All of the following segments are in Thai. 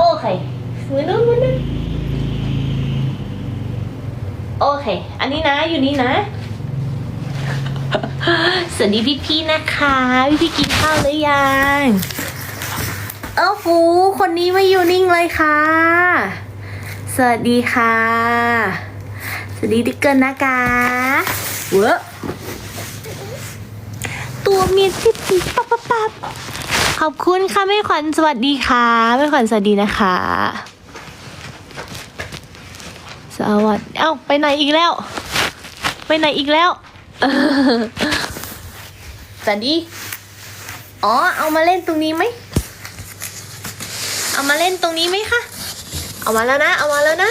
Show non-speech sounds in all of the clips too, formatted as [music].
โอเคมือนู้นมือนู้นโอเค อันนี้นะอยู่นี่นะ สวัสดีพี่พี่นะคะ พี่พี่กินข้าวหรือยัง เอ้าฟู คนนี้ไม่อยู่นิ่งเลยค่ะ สวัสดีค่ะ สวัสดีติ๊กเกิลนะคะเวอตัวเมียจิ๊บจิ๊บปับปั๊บปั๊บ ขอบคุณค่ะแม่ขวัญสวัสดีค่ะแม่ขวัญสวัสดีนะคะ สวัสดีเอ้าไปไหนอีกแล้ว ไปไหนอีกแล้วสวัสดีอ๋อเอามาเล่นตรงนี้ไหมเอามาเล่นตรงนี้ไหมคะเอามาแล้วนะ เอามาแล้วนะ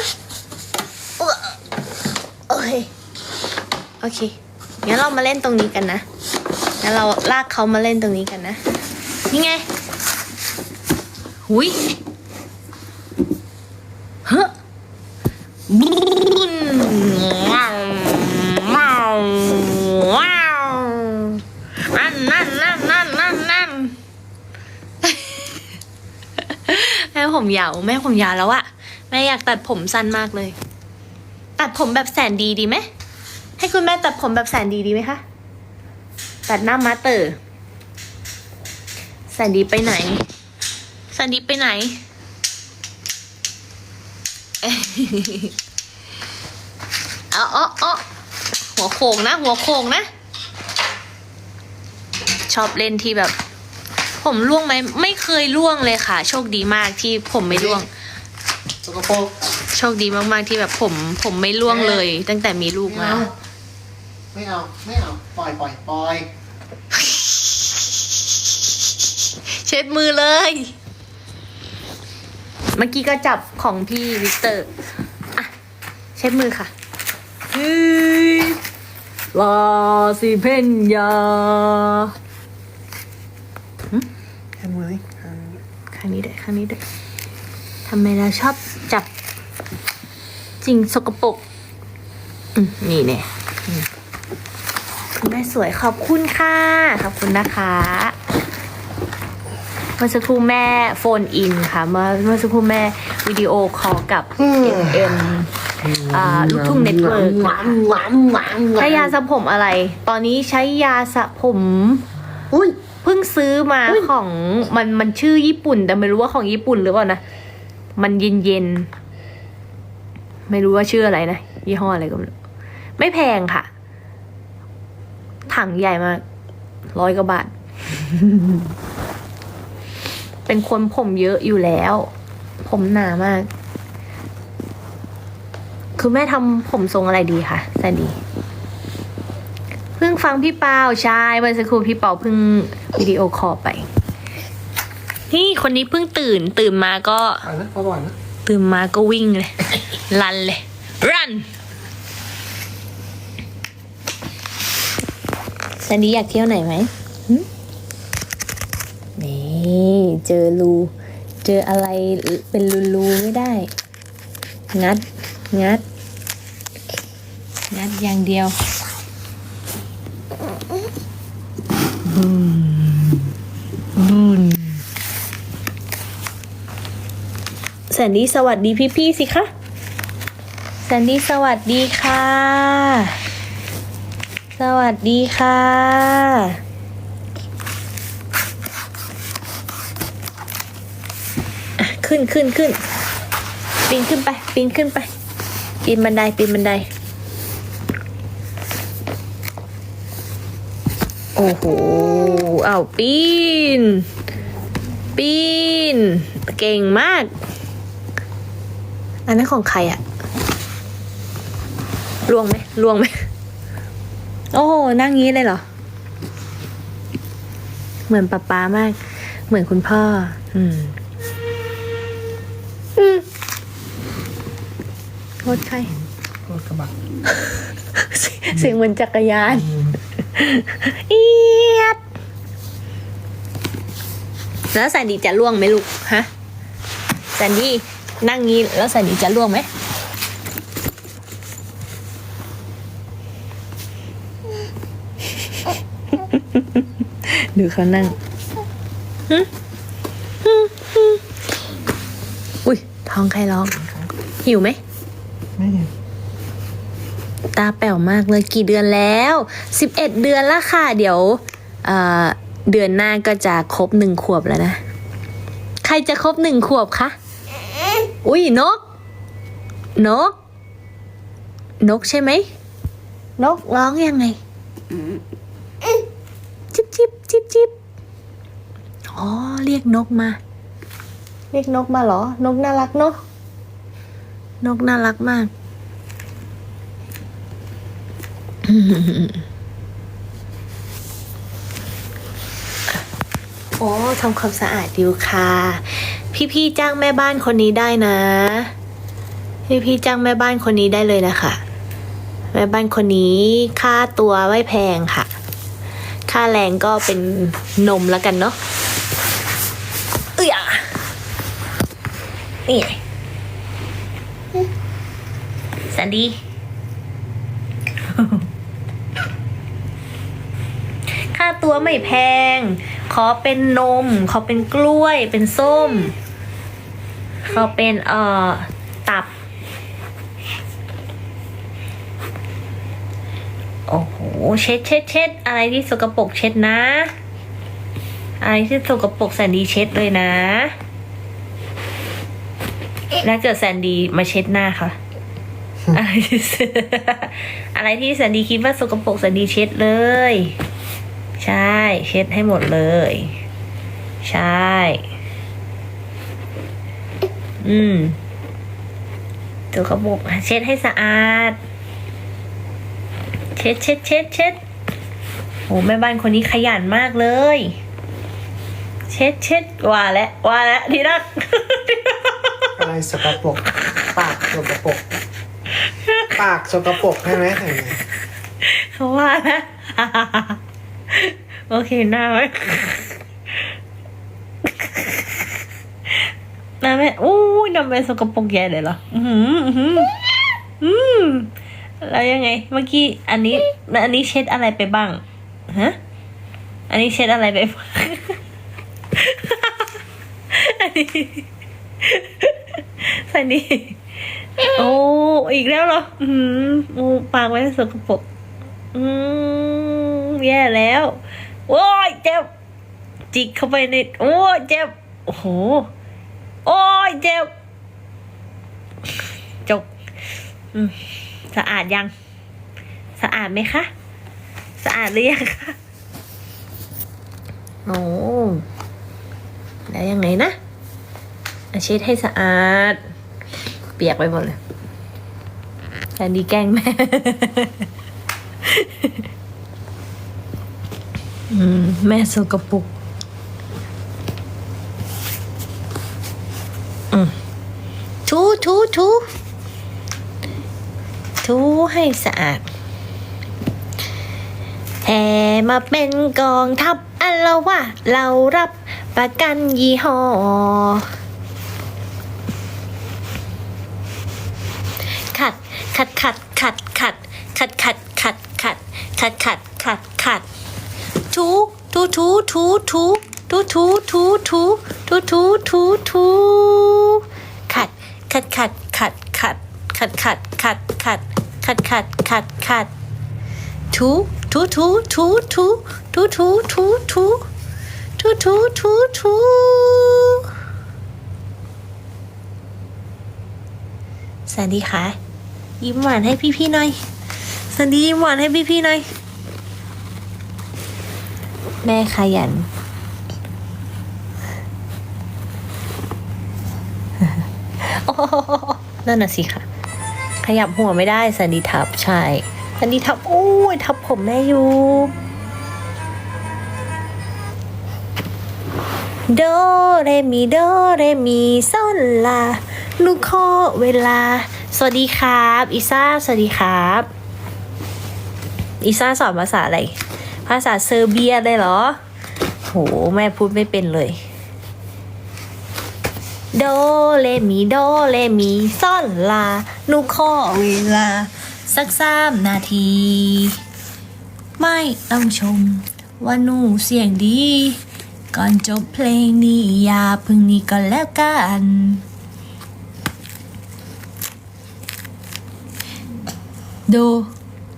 โอเคโอเคงั้นเรามาเล่นตรงนี้กันนะงั้นเราลากเขามาเล่นตรงนี้กันนะ นี่ไง หุยเฮ้อบุนว้าวว้าวว้าวนั่นนั่นนั่นนั่นนั่นนั่นแม่ผมยาวแม่ผมยาวแล้วอะแม่อยากตัดผมสั้นมากเลย ตัดผมแบบแสนดีดีไหมให้คุณแม่ตัดผมแบบแสนดีดีไหมคะ ตัดหน้ามาเตอร์ สนดีไปไหนแสนดีไปไหนเอ้ยเอาเอาเอาหัวโขงนะ หัวโขงนะ ชอบเล่นที่แบบ ผมร่วงไหม ไม่เคยร่วงเลยค่ะ โชคดีมากที่ผมไม่ร่วง สกปรกโชคดีมากๆที่แบบผม ผมไม่ร่วงเลย ตั้งแต่มีลูกไม่มาเอาไม่เอา ไม่เอา ปล่อยปล่อยปล่อย เช็ดมือเลย เมื่อกี้ก็จับของพี่วิกเตอร์อะเช็ดมือค่ะเฮ้ยลาสิเพนยาแค่มือนี่อ่าข้างนี้ด้วยข้างนี้ด้วยทำไมเราชอบจับสิ่งสกปรกอืมนี่เนี่ยอืมคุณแม่สวยขอบคุณค่ะ ขอบคุณนะคะ เมื่อสักครู่แม่โฟนอินค่ะ เมื่อเมื่อสักครู่แม่วิดีโอคอลกับ FM อ่าลูกทุ่งเน็ตเวิร์กหวานหวานหวานหวานใช้ยาสระผมอะไร ตอนนี้ใช้ยาสระผมอุ้ยเพิ่งซื้อมาอุ๊ยของมันมันชื่อญี่ปุ่น แต่ไม่รู้ว่าของญี่ปุ่นหรือเปล่านะ มันเย็นเย็นๆไม่รู้ว่าชื่ออะไรนะ ยี่ห้ออะไรก็ไม่รู้ไม่แพงค่ะ ถังใหญ่มากร้อยกว่าบาท เป็นคนผมเยอะอยู่แล้ว ผมหนามาก คือแม่ทำผมทรงอะไรดีคะแซนดีเพิ่งฟังพี่เปาใช่เมื่อสักครู่พี่เปาเพิ่งวิดีโอคอลไป นี่คนนี้เพิ่งตื่น ตื่นมาก็ปล่อยนะปล่อยนะตื่นมาก็วิ่งเลย รันเลย รันซันดี้อยากเที่ยวไหนไหมหึ นี่เจอรู เจออะไรเป็นรูๆไม่ได้ งัด งัด งัดอย่างเดียวบุญแซนดี้สวัสดีพี่ๆสิคะแซนดี้สวัสดีค่ะ สวัสดีค่ะอะ ขึ้นขึ้นขึ้นปีนขึ้นไปปีนขึ้นไปปีนบันไดปีนบันได โอ้โหเอาปีน ปีน เก่งมาก อันนั้นของใครอะลวงไหมลวงไหมโอ้โหนั่งงี้เลยเหรอ เหมือนป๊าป๊ามาก เหมือนคุณพ่อ อืม อืมโทษใครรถกระบะเสียงเหมือนจักรยานเอียดแล้วแซนดี้จะล่วงไหมลูกฮะแซนดี้นั่งงี้แล้วแซนดี้จะล่วงไหมดูเขานั่ง อุ้ยท้องใครร้อง หิวไหม ไม่เห็นตาแป๋วมากเลยกี่เดือนแล้วสิบเอ็ดเดือนละค่ะ เดี๋ยวเอ่อเดือนหน้าก็จะครบหนึ่งขวบแล้วนะ ใครจะครบหนึ่งขวบคะอุ้ยนก นก นกใช่ไหมนกร้องยังไงจิบจิบจิบจิบอ๋อเรียกนกมา เรียกนกมาเหรอ นกน่ารักเนาะนกน่ารักมาก โอ้ทำความสะอาดอยู่ค่ะ พี่ๆจ้างแม่บ้านคนนี้ได้นะ พี่ๆจ้างแม่บ้านคนนี้ได้เลยนะคะ แม่บ้านคนนี้ค่าตัวไม่แพงค่ะ ค่าแรงก็เป็นนมแล้วกันเนาะเอ้ยอะ นี่ไงสันดี ค่าตัวไม่แพง ขอเป็นนม ขอเป็นกล้วย เป็นส้ม ขอเป็นเอ่อ ตับ โอ้โห เช็ดเช็ดเช็ดอะไรที่สกปรกเช็ดนะ อะไรที่สกปรกแซนดีเช็ดเลยนะ แล้วเกิดแซนดีมาเช็ดหน้าค่ะ อะไรที่อะไรที่แซนดีคิดว่าสกปรกแซนดีเช็ดเลย ใช่ เช็ดให้หมดเลย ใช่ อืมสกปรกเช็ดให้สะอาด เช็ดเช็ดเช็ดเช็ดโอ้แม่บ้านคนนี้ขยันมากเลย เช็ดเช็ดว่าแล้วว่าแล้วที่รัก อะไรสกปรกปากสกปรกปากสกปรกใช่ไหมเห็นไหมเขาว่านะโอเคหน้าไหมหน้าแม่อู้ยน้ำแม่สกปรกแย่เลยเหรอ อือหืออื้อหืออืมแล้วยังไง เมื่อกี้อันนี้อันนี้เช็ดอะไรไปบ้างฮะอันนี้เช็ดอะไรไปบ้างอันนี้ สันนี่โอ้อีกแล้วเหรอ อือหือโอ้ปากไว้สกปรกอืมแย่แล้วโอ้ยเจ็บจิกเข้าไปในโอ้ยเจ็บโอ้โหโอ้ยเจ็บจบอืมสะอาดยัง สะอาดไหมคะ สะอาดหรือยังคะโอ้แล้วยังไงนะ อาเช็ดให้สะอาด เปียกไปหมดเลยแต่ดีแกล้งแม่แม่สกปรกอืมถูถูถูถูให้สะอาดแห่มาเป็นกองทัพอันละว่าเรารับประกันยี่ห้อ ขัดขัดขัดขัดขัดขัดขัดขัดขัดขัดขัดขัดขัดถูถูถูถูถูถูถูถูถูถูถูถูถูขัดขัดขัดขัดขัดขัดขัดขัดขัดขัดขัดขัดขัดถูถูถูถูถูถูถูถูถูถูถูถูถูสวัสดีค่ะ ยิ้มหวานให้พี่ๆหน่อยสวัสดียิ้มหวานให้พี่ๆหน่อย แม่ขยัน โอ้นั่นน่ะสิค่ะ ขยับหัวไม่ได้สันดีทับใช่สันดีทับโอ้ยทับผมแม่อยู่โดเรมีโดเรมีโซลาหนูขอเวลา สวัสดีครับอิซ่าสวัสดีครับอิซ่าสอนภาษาอะไร ภาษาเซอร์เบียเลยเหรอ โห แม่พูดไม่เป็นเลย โดเลมีโดเลมีซ่อนลาหนูขอเวลา สักสามนาที ไม่ต้องชม ว่าหนูเสียงดี ก่อนจบเพลงนี้อย่าพึ่งนี้ก็แล้วกัน โด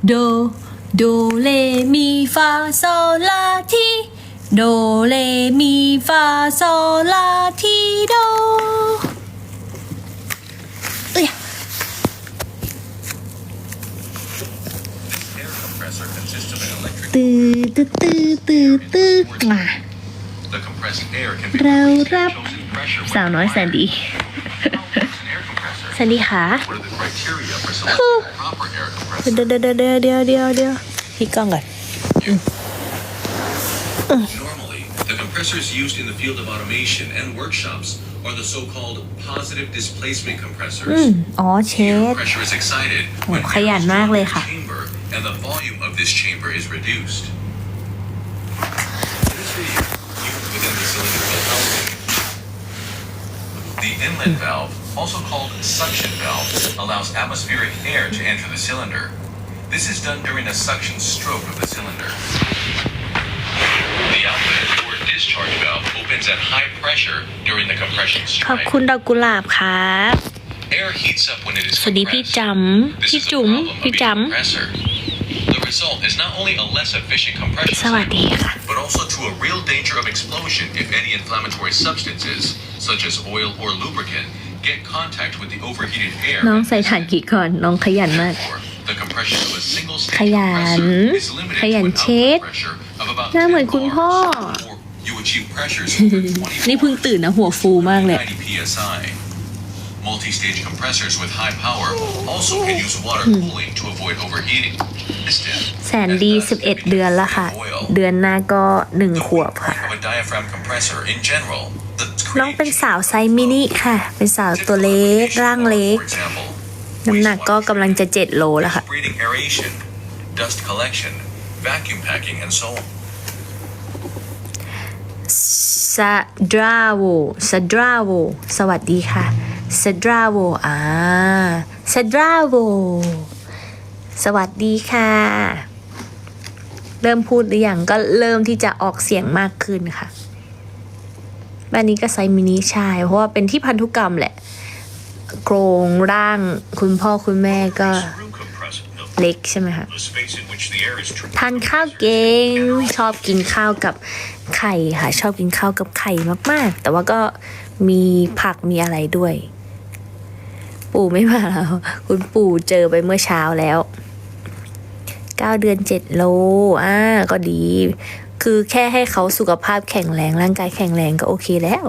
โด โดเลมีฟาโซลาทีโดเลมีฟาโซลาทีโดเอ้ย Air compressor consists of an electric ตื้อตื้อตื้อตื้อตื้อมา The compressed air can be เรา released รับ at chosen pressure when สาวน้อยแสน required. ดี How works an air compressor? แสนดีค่ะ What are the criteria for selecting a proper air compressor? เดี๋ยวเดี๋ยวเดี๋ยวเดี๋ยวเดี๋ยวเดี๋ยวพี่กล้องก่อน Normally, the compressors used in the field of automation and workshops are the so-called positive displacement อื compressors. ม อ๋อ เช Here, ด pressure is excited โอ้ when ข air ยัน is มาก stored เล in ย the ค่ะ chamber and the volume of this chamber is reduced. the inlet valve, also called suction valve, allows atmospheric air to enter the cylinder. This is done during a suction stroke of the cylinder. The outlet or discharge valve opens at high pressure during the compression ขอบ strike. คุณดอกกุหลาบครับ Air heats up when it is สวัสดีพี่ compressed. จำ This พี่ is a จุ๋ม problem of พี่ each จ compressor. The result is not only a less efficient compression ำ สวัส cycle, ดีค่ะ but also to a real danger of explosion if any inflammatory substances, such as oil or lubricant, get contact with the overheated air. [laughs] น้องใส่ฐานกี่ก่อน น้องขยันมาก Therefore, The compression of a single stage ขยัน compressor is limited ขยัน to an เช็ด output pressure of about หน้าเหมือน 10 คุณพ่อ bars before you achieve pressures [laughs] over นี่เพิ่ง 24 ตื่นนะหัวฟูมากเลย 90 psi. Multi-stage compressors with high power also can use water cooling to avoid overheating. This step, แสนดี as does 11 เดือนแล้วค่ะ oil. เดือนหน้าก็หนึ่ง The ขวบ weak ค่ะ point of a diaphragm compressor in general, the น้องเป็น create สาวไซส์มินิค่ะ เป็นสาวตัวเล็ก ร่างเล็ก For example, น้ำหนักก็กำลังจะ 7 โลแล้วค่ะ breathing aeration, dust collection, vacuum packing, and so on. ซาดราโวซาดราโวสวัสดีค่ะ ซดราโวอ่าซดราโวสวัสดีค่ะ เริ่มพูดหรือยังก็เริ่มที่จะออกเสียงมากขึ้นค่ะบ้านนี้ก็ไซมินิใช่เพราะว่าเป็นที่พันธุกรรมแหละ โครงร่างคุณพ่อคุณแม่ก็เล็กใช่ไหมคะทานข้าวเก่งชอบกินข้าวกับไข่ค่ะ ชอบกินข้าวกับไข่มากๆ แต่ว่าก็มีผักมีอะไรด้วย ปู่ไม่มาแล้ว คุณปู่เจอไปเมื่อเช้าแล้วเก้าเดือนเจ็ดโลอ่าก็ดี คือแค่ให้เขาสุขภาพแข็งแรงร่างกายแข็งแรงก็โอเคแล้ว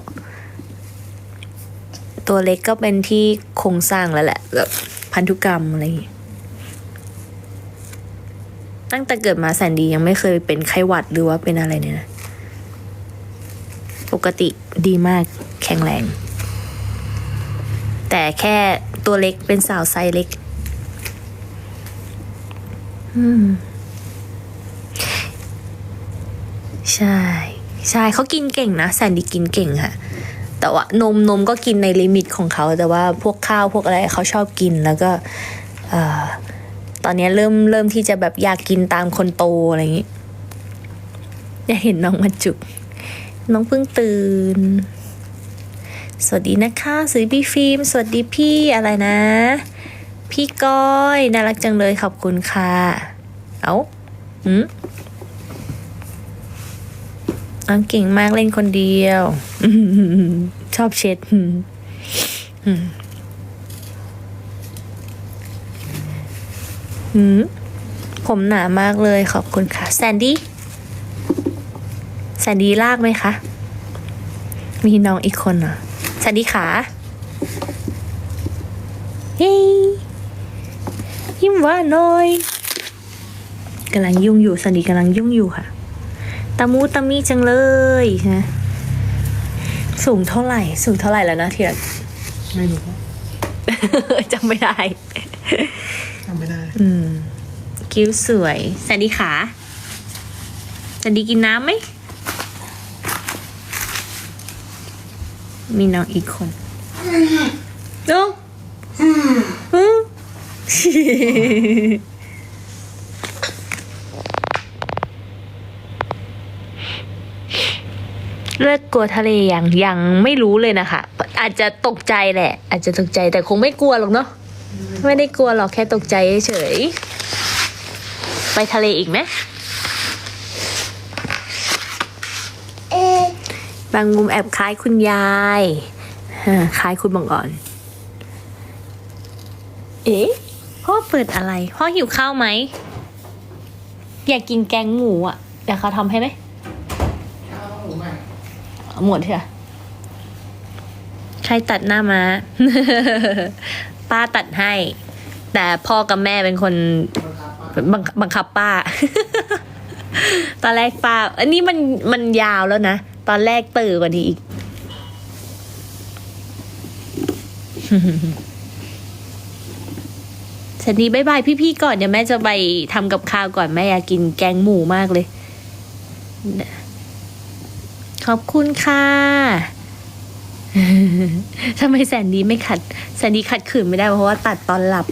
ตัวเล็กก็เป็นที่โครงสร้างแล้วแหละแบบพันธุกรรมอะไรตั้งแต่เกิดมาแสนดียังไม่เคยเป็นไข้หวัดหรือว่าเป็นอะไรเนี่ยนะปกติดีมากแข็งแรง แต่แค่ ตัวเล็กเป็นสาวไซส์เล็กอืมใช่ ใช่เขากินเก่งนะแสนดี้กินเก่งค่ะ แต่ว่านมนมก็กินในลิมิตของเขา แต่ว่าพวกข้าวพวกอะไรเขาชอบกินแล้วก็อตอนนี้เริ่มเริ่มที่จะแบบอยากกินตามคนโตอะไรอย่างนี้ อยากเห็นน้องมาจุกน้องเพิ่งตื่น สวัสดีนะคะสวัสดีพี่ฟิล์มสวัสดีพี่อะไรนะ พี่ก้อยน่ารักจังเลยขอบคุณค่ะ เอาอืมน้องเก่งมากเล่นคนเดียว ชอบเช็ดอืมอืมหืมผมหนามากเลยขอบคุณค่ะ แซนดี้แซนดี้ลากไหมคะ มีน้องอีกคนเหรอ แซนดี้ขาเฮ้ยยิ้มหว่าหน่อยกำลังยุ่งอยู่แซนดี้กำลังยุ่งอยู่ค่ะตามูตามีจังเลยนะสูงเท่าไหร่ สูงเท่าไหร่แล้วนะทีละไม่รู้จำไม่ได้จำไม่ได้ อืม คิ้วสวยแซนดี้ขาแซนดี้กินน้ำไหม มีน้องอีกคนโอ้อืมเลิกกลัวทะเลยังยังไม่รู้เลยนะคะ อาจจะตกใจแหละ อาจจะตกใจแต่คงไม่กลัวหรอกเนาะไม่ได้กลัวหรอกแค่ตกใจเฉยๆไปทะเลอีกไหม บางมุมแอบคล้ายคุณยายคล้ายคุณบังอ่อน เอ๊ะพ่อเปิดอะไร พ่อหิวข้าวไหม อยากกินแกงหมูอะเดี๋ยวเขาทำให้ไหมข้าวหมูใหม่หมดเถอะใครตัดหน้ามา ป้าตัดให้ แต่พ่อกับแม่เป็นคนบังบังบังคับป้า ตอนแรกป้า อันนี้มันมันยาวแล้วนะ ตอนแรกตื่นกว่านี้อีกสวัสดีบายบายพี่ๆก่อนเดี๋ยวแม่จะไปทำกับข้าวก่อนแม่อยากกินแกงหมูมากเลย ขอบคุณค่ะทำไมแสนดีไม่ขัด แสนดีขัดขืนไม่ได้เพราะว่าตัดตอนหลับ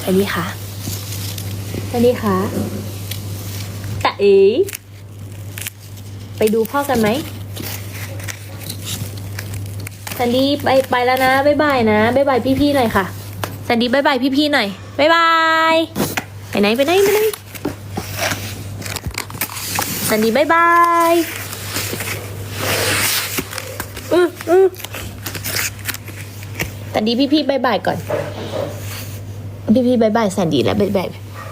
สวัสดีค่ะสวัสดีค่ะตะเอ๋ ไปดูพ่อกันไหมสันดีไปไปแล้วนะบ๊ายบายนะบ๊ายบายพี่ๆหน่อยค่ะสันดีบ๊ายบายพี่ๆหน่อยบ๊ายบายไปไหนไปไหนไปไหนสันดีบ๊ายบายอืออือสันดีพี่ๆบ๊ายบายก่อนพี่พี่บายบายแซนดี้แล้วบายบาย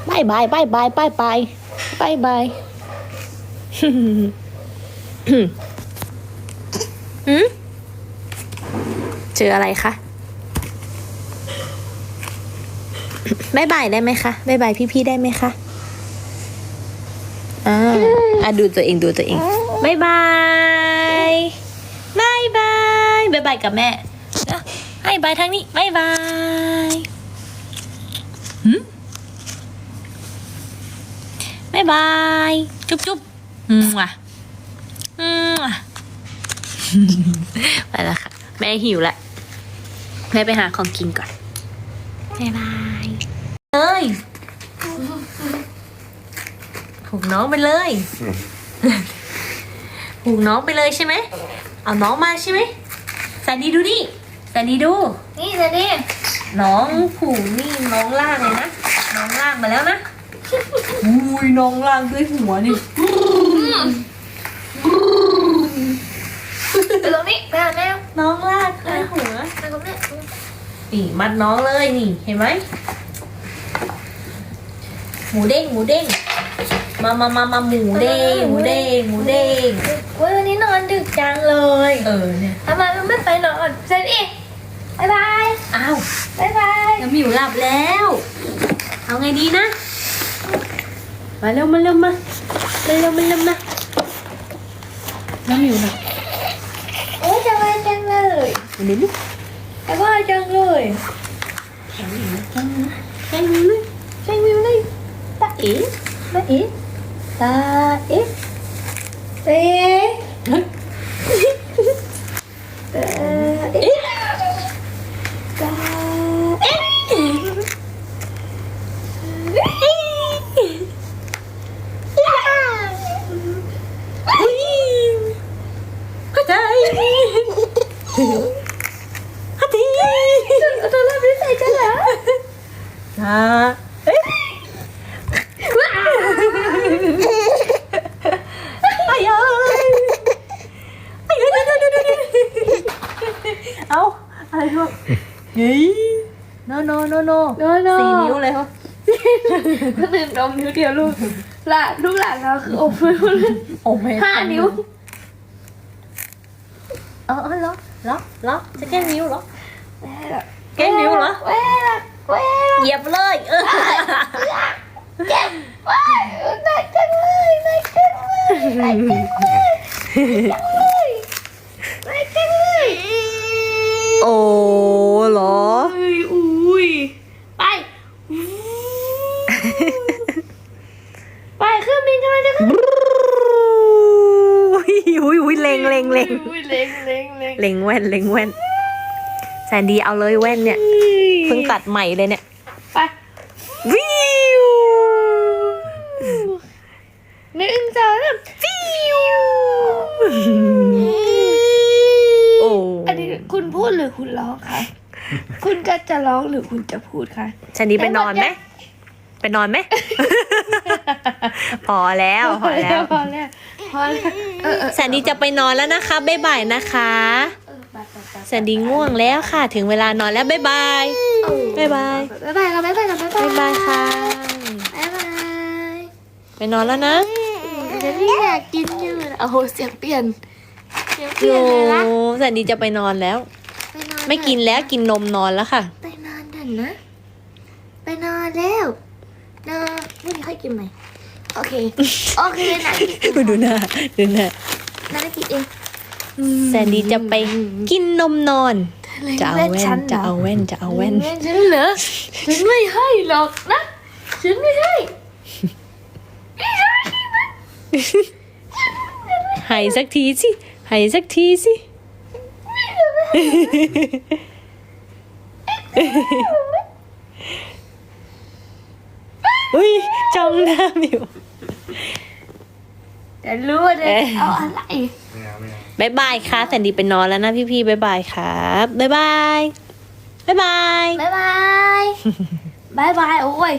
บายบายบายบายบายบายบายบาย อืมเจออะไรคะบายบายได้ไหมคะบายบายพี่พี่ๆได้ไหมคะอ่าอะดูตัวเองดูตัวเองบายบายบายบายบายบายกับแม่อะให้บายทางนี้บายบายบายบาย จุ๊บจุ๊บอืมว่ะอืมว่ะ ไปแล้วค่ะ แม่หิวละ แม่ไปหาของกินก่อนบายบายเอ้ยผูกน้องไปเลยผูกน้องไปเลยใช่ไหม เอาน้องมาใช่ไหมแซนดี้ดูนี่แซนดี้ดู นี่แซนดี้น้องผูกนี่น้องลากเลยนะ น้องลากมาแล้วนะ อุ้ยน้องลากด้วยหัวนี่ไป ตรงนี้ไปหาแมวน้องลากด้วยหัวไปตรงนี้นี่มัดน้องเลยนี่เห็นไหมหมูเด้งหมูเด้งมามามามาหมูเด้งหมูเด้งหมูเด้งเว้ยวันนี้นอนดึกจังเลยเออเนี่ยทำไมมันไม่ไปนอนเสร็จอีกบายบายอ้าวบายบายน้ำหมิวหลับแล้ว เอาไงดีนะ มาเร็วมาเร็วมาเร็วเร็วมาเร็วมาน้ำหมิวหลับ miếng Em có chân rồi Chẳng hiểu chân Chân miêu đi Chân miêu đi Ta ý Ta ý Ta ý Ta ý [laughs] Ta ý Ta ý Hãy subscribe cho kênh Ghiền Mì Gõ Để không bỏ lỡ những video hấp dẫn าเอ๊ะไอ้ยายไอ้ยายเอาอะไรพวกยี่ no no no no โน่โน่สี่นิ้วเลยเหรอก็ตื่นนมนิ้วเดียวลูกหลานลูกหลานเราคืออมไปหมดเลยโอ้ไม่ห้านิ้ว เออเออเหรอเหรอเหรอจะแก้นิ้วเหรอแม่ละ แก้นิ้วเหรอ แม่ละแม่ละ เหยียบเลยเออ เจ็บว้ายหนักจังเลยหนักจังเลยหนักจังเลยหนักจังเลย โอ้เหรอ อุ้ยอุ้ยไป ไปเครื่องบินกำลังจะขึ้นอุ้ยอุ้ยอุ้ยเลงเลงเลงอุ้ยเลงเลงเลงเลงแว่นเลงแว่นแซนดีเอาเลยแว่นเนี่ย เพิ่งตัดใหม่เลยเนี่ย ไป วิว หนึ่งสองสามฟิว โอ้ อันนี้ คุณพูดหรือคุณร้องคะคุณก็จะร้องหรือคุณจะพูดคะแซนดี้ไปนอนไหมไปนอนไหม พอแล้วพอแล้วพอแล้วพอแล้วเออเออแซนดี้จะไปนอนแล้วนะคะบ๊ายบายนะคะเออไปไปไปแซนดี้ง่วงแล้วค่ะ ถึงเวลานอนแล้วบ๊ายบายเออบ๊ายบายบ๊ายบายค่ะบ๊ายบายค่ะบ๊ายบายบ๊ายบายค่ะ บ๊ายบายไปนอนแล้วนะเดี๋ยวพี่อยากกินอยู่นะโอ้โหเสียงเปลี่ยนเสียงเปโอ้ลี่ยนเลยละแซนดี้จะไปนอนแล้ว ไปนอนไม่กินแล้วกินนมนอนแล้วค่ะ ไปนอนเถอะนะ ไปนอนแล้วนอนไม่มีใครกินไหมโอเค โอเคนะกินดูหน้าดูหน้านะกินเองแซนดี้จะไปกินนมนอน จะเอาแว่นจะเอาแว่นจะเอาแว่นเล่นฉันเหรอฉันไม่ให้หรอกนะฉันไม่ให้ใหายสักทีสิใหายสักทีสิ อุ้ยจ้องหน้าอยู่แต่รู้ว่าจะเอ๊ะเอาอะไรไม่เอาไม่เอาบายบายค่ะแซนดี้ไปนอนแล้วนะพี่ๆบายบายครับบายบายบายบายบายบายบายบาย โอ้ย